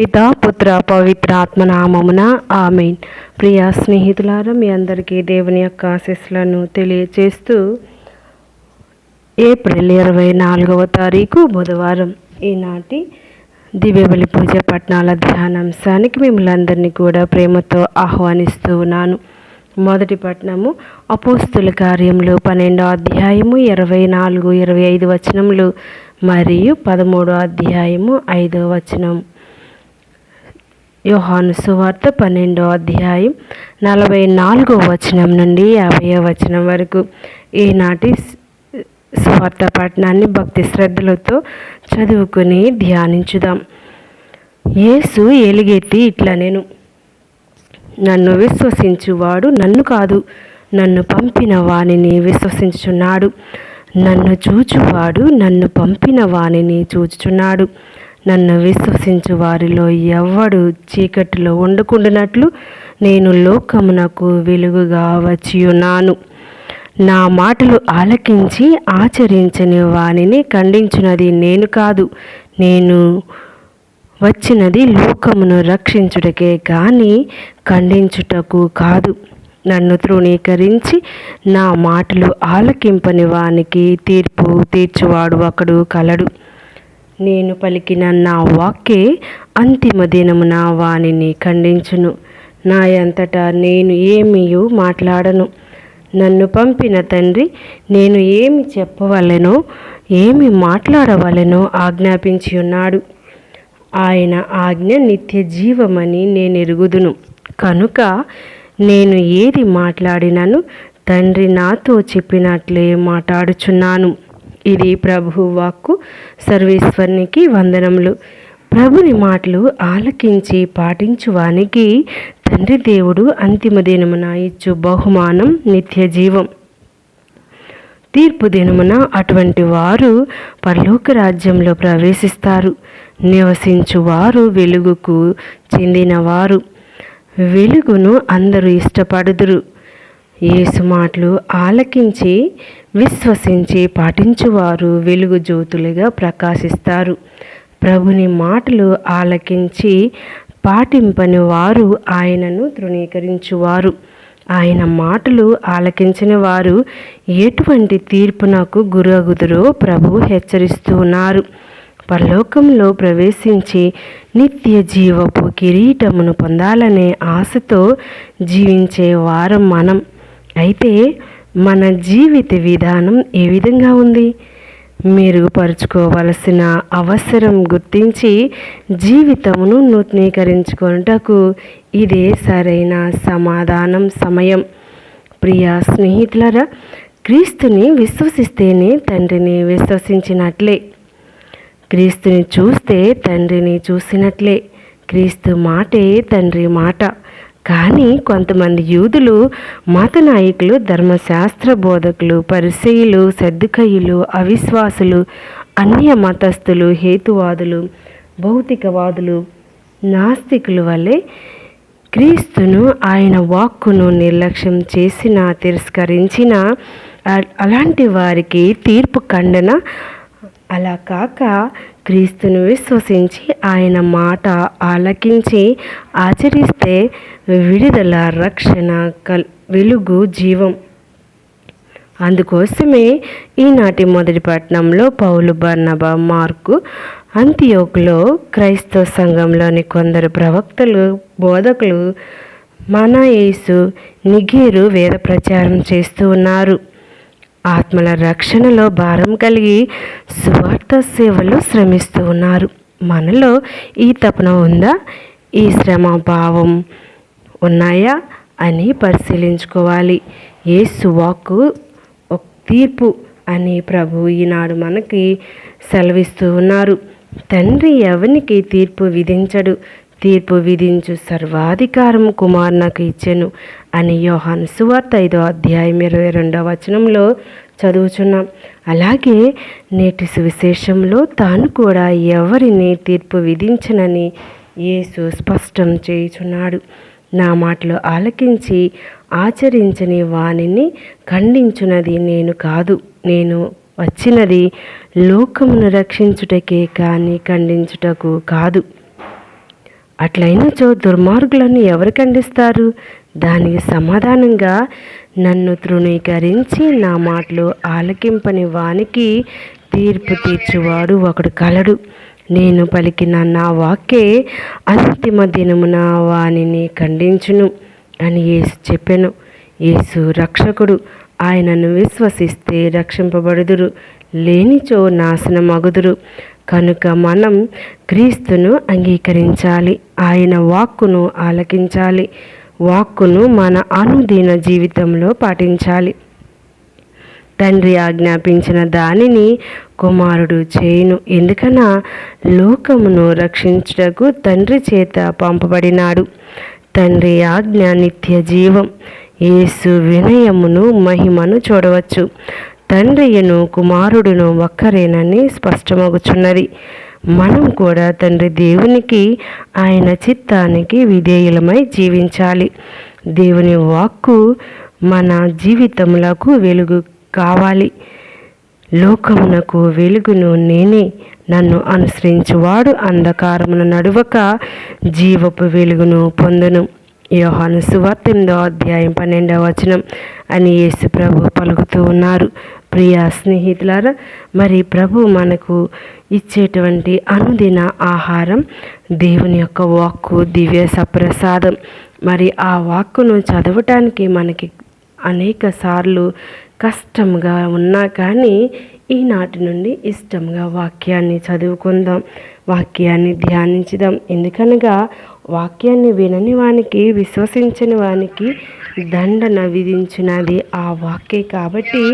పిత పుత్ర పవిత్ర ఆత్మనామమున ఆమెన్. ప్రియ స్నేహితులారా మీ అందరికీ దేవుని యొక్క ఆశీస్సులను తెలియచేస్తూ ఏప్రిల్ ఇరవై నాలుగవ తారీఖు బుధవారం ఈనాటి దివ్యబలి పూజ పట్నాల ధ్యానాంశానికి మిమ్మల్ని అందరినీ కూడా ప్రేమతో ఆహ్వానిస్తూ ఉన్నాను. మొదటి పట్నము అపోస్తుల కార్యములు పన్నెండో అధ్యాయము ఇరవై నాలుగు ఇరవై ఐదు వచనములు మరియు పదమూడో అధ్యాయము ఐదో వచనం. యోహాను సువార్త పన్నెండో అధ్యాయం నలభై నాలుగో వచనం నుండి యాభై వచనం వరకు. ఈనాటి సువార్త పట్టణాన్ని భక్తి శ్రద్ధలతో చదువుకుని ధ్యానించుదాం. యేసు ఎలుగెత్తి ఇట్లా నేను నన్ను విశ్వసించువాడు నన్ను కాదు నన్ను పంపిన వానిని విశ్వసించుచున్నాడు. నన్ను చూచువాడు నన్ను పంపిన వాణిని చూచుచున్నాడు. నన్ను విశ్వసించు వారిలో ఎవ్వడు చీకటిలో వండుకుంటున్నట్లు నేను లోకమునకు వెలుగుగా వచ్చియున్నాను. నా మాటలు ఆలకించి ఆచరించని వానిని ఖండించినది నేను కాదు. నేను వచ్చినది లోకమును రక్షించుటకే కానీ ఖండించుటకు కాదు. నన్ను తృణీకరించి నా మాటలు ఆలకింపని వానికి తీర్పు తీర్చువాడు ఒకడు కలడు. నేను పలికిన నా వాక్కే అంతిమ దినమున వానిని ఖండించును. నా అంతటా నేను ఏమీయూ మాట్లాడను. నన్ను పంపిన తండ్రి నేను ఏమి చెప్పవలెనో ఏమి మాట్లాడవలెనో ఆజ్ఞాపించి ఉన్నాడు. ఆయన ఆజ్ఞ నిత్య జీవమని నేను ఎరుగుదును. కనుక నేను ఏది మాట్లాడినను తండ్రి నాతో చెప్పినట్లే మాట్లాడుచున్నాను. ఇది ప్రభు వాక్కు సర్వేశ్వరునికి వందనములు. ప్రభుని మాటలు ఆలకించి పాటించువానికి తండ్రి దేవుడు అంతిమ దినమున ఇచ్చు బహుమానం నిత్య జీవం. తీర్పు దినమున అటువంటి వారు పరలోక రాజ్యంలో ప్రవేశిస్తారు. నివసించువారు వెలుగుకు చెందినవారు. వెలుగును అందరూ ఇష్టపడుదురు. యేసు మాటలు ఆలకించి విశ్వసించి పాటించువారు వెలుగు జ్యోతులుగా ప్రకాశిస్తారు. ప్రభుని మాటలు ఆలకించి పాటింపని వారు ఆయనను తృణీకరించువారు. ఆయన మాటలు ఆలకించిన వారు ఎటువంటి తీర్పునకు గురగుదురో ప్రభు హెచ్చరిస్తున్నారు పరలోకంలో ప్రవేశించి నిత్య జీవపు కిరీటమును పొందాలనే ఆశతో జీవించే వారం మనం. అయితే మన జీవిత విధానం ఏ విధంగా ఉంది? మెరుగుపరుచుకోవలసిన అవసరం గుర్తించి జీవితమును నూతనీకరించుకొనుటకు ఇదే సరైన సమాధానం సమయం. ప్రియ స్నేహితులరా క్రీస్తుని విశ్వసిస్తేనే తండ్రిని విశ్వసించినట్లే. క్రీస్తుని చూస్తే తండ్రిని చూసినట్లే. క్రీస్తు మాటే తండ్రి మాట. కానీ కొంతమంది యూదులు మత నాయకులు ధర్మశాస్త్ర బోధకులు పరిశీలు సర్దుకయులు అవిశ్వాసులు అన్య మతస్థులు హేతువాదులు భౌతికవాదులు నాస్తికుల వల్లే క్రీస్తును ఆయన వాక్కును నిర్లక్ష్యం చేసిన తిరస్కరించిన అలాంటి వారికి తీర్పు ఖండన అలా కాక క్రీస్తును విశ్వసించి ఆయన మాట ఆలకించి ఆచరిస్తే విడుదల రక్షణ కల్ వెలుగు జీవం. అందుకోసమే ఈనాటి మొదటి పట్టణంలో పౌలు బర్ణబ మార్కు అంత్యోక్లో క్రైస్తవ సంఘంలోని కొందరు ప్రవక్తలు బోధకులు మన యేసు వేద ప్రచారం చేస్తూ ఉన్నారు. ఆత్మల రక్షణలో భారం కలిగి సువార్త సేవలు శ్రమిస్తూ ఉన్నారు. మనలో ఈ తపన ఉందా? ఈ శ్రమ భావం ఉన్నాయా అని పరిశీలించుకోవాలి. ఏ సువాకు ఒక తీర్పు అని ప్రభు ఈనాడు మనకి సెలవిస్తూ ఉన్నారు. తండ్రి ఎవరికి తీర్పు విధించడు? తీర్పు విధించు సర్వాధికారం కుమార్ నాకు ఇచ్చెను అని యోహాన్ సువార్త ఐదో అధ్యాయం ఇరవై రెండవ వచనంలో చదువుచున్నాం. అలాగే నేటి సువిశేషంలో తాను కూడా ఎవరిని తీర్పు విధించనని యేసు స్పష్టం చేయుచున్నాడు. నా మాటలు ఆలకించి ఆచరించని వానిని ఖండించున్నది నేను కాదు. నేను వచ్చినది లోకమును రక్షించుటకే కానీ ఖండించుటకు కాదు. అట్లయినచో దుర్మార్గులను ఎవరు ఖండిస్తారు? దానికి సమాధానంగా నన్ను తృణీకరించి నా మాటలు ఆలకింపని వానికి తీర్పు తీర్చువాడు ఒకడు కలడు. నేను పలికిన నా వాక్యే అంతిమ దినమున వానిని ఖండించును అని యేసు చెప్పాను. యేసు రక్షకుడు ఆయనను విశ్వసిస్తే రక్షింపబడుదురు. లేనిచో నాశనమగుదురు. కనుక మనం క్రీస్తును అంగీకరించాలి. ఆయన వాక్కును ఆలకించాలి. వాక్కును మన అనుదిన జీవితంలో పాటించాలి. తండ్రి ఆజ్ఞాపించిన దానిని కుమారుడు చేయును. ఎందుకన లోకమును రక్షించుటకు తండ్రి చేత పంపబడినాడు. తండ్రి ఆజ్ఞ నిత్య జీవం. యేసు వినయమును మహిమను చూడవచ్చు. తండ్రియను కుమారుడును ఒక్కరేనని స్పష్టమగుచున్నది. మనం కూడా తండ్రి దేవునికి ఆయన చిత్తానికి విధేయులమై జీవించాలి. దేవుని వాక్కు మన జీవితములకు వెలుగు కావాలి. లోకమునకు వెలుగును నేనే నన్ను అనుసరించువాడు అంధకారమును నడువక జీవపు వెలుగును పొందును. యోహాను సువార్త ఎనిమిదో అధ్యాయం పన్నెండవ వచనం అని యేసు ప్రభు పలుకుతూ ఉన్నారు. ప్రియ స్నేహితులారా మరి ప్రభు మనకు ఇచ్చేటువంటి అనుదిన ఆహారం దేవుని యొక్క వాక్కు దివ్య సప్రసాదం. మరి ఆ వాక్కును చదవటానికి మనకి అనేక సార్లు కష్టంగా ఉన్నా కానీ ఈనాటి నుండి ఇష్టంగా వాక్యాన్ని చదువుకుందాం వాక్యాన్ని ధ్యానించుదాం. ఎందుకనగా వాక్యాన్ని వినని వానికి విశ్వసించని వానికి దండన విధించినది ఆ వాక్యే కాబట్టి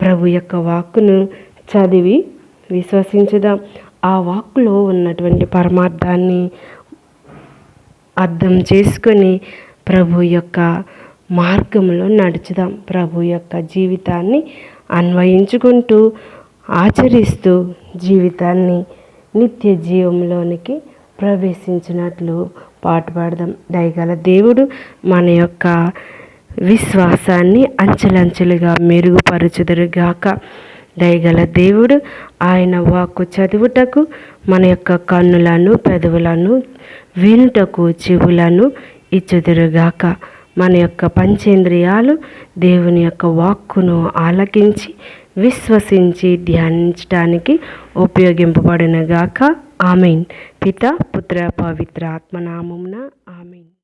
ప్రభు యొక్క వాక్కును చదివి విశ్వసించుదాం. ఆ వాక్కులో ఉన్నటువంటి పరమార్థాన్ని అర్థం చేసుకొని ప్రభు యొక్క మార్గంలో నడుచుదాం. ప్రభు యొక్క జీవితాన్ని అన్వయించుకుంటూ ఆచరిస్తూ జీవితాన్ని నిత్య జీవంలోనికి ప్రవేశించినట్లు పాటుపడదాం దయగల దేవుడు మన యొక్క విశ్వాసాన్ని అంచెలంచెలుగా మెరుగుపరచుదురుగాక. దయగల దేవుడు ఆయన వాక్కు చదువుటకు మన యొక్క కన్నులను పెదవులను వినుటకు చెవులను ఇచ్చుదురుగాక. మన యొక్క పంచేంద్రియాలు దేవుని యొక్క వాక్కును ఆలకించి విశ్వసించి ధ్యానించడానికి ఉపయోగింపబడినగాక. ఆమెన్. పిత పుత్ర పవిత్ర ఆత్మనామమున ఆమెన్.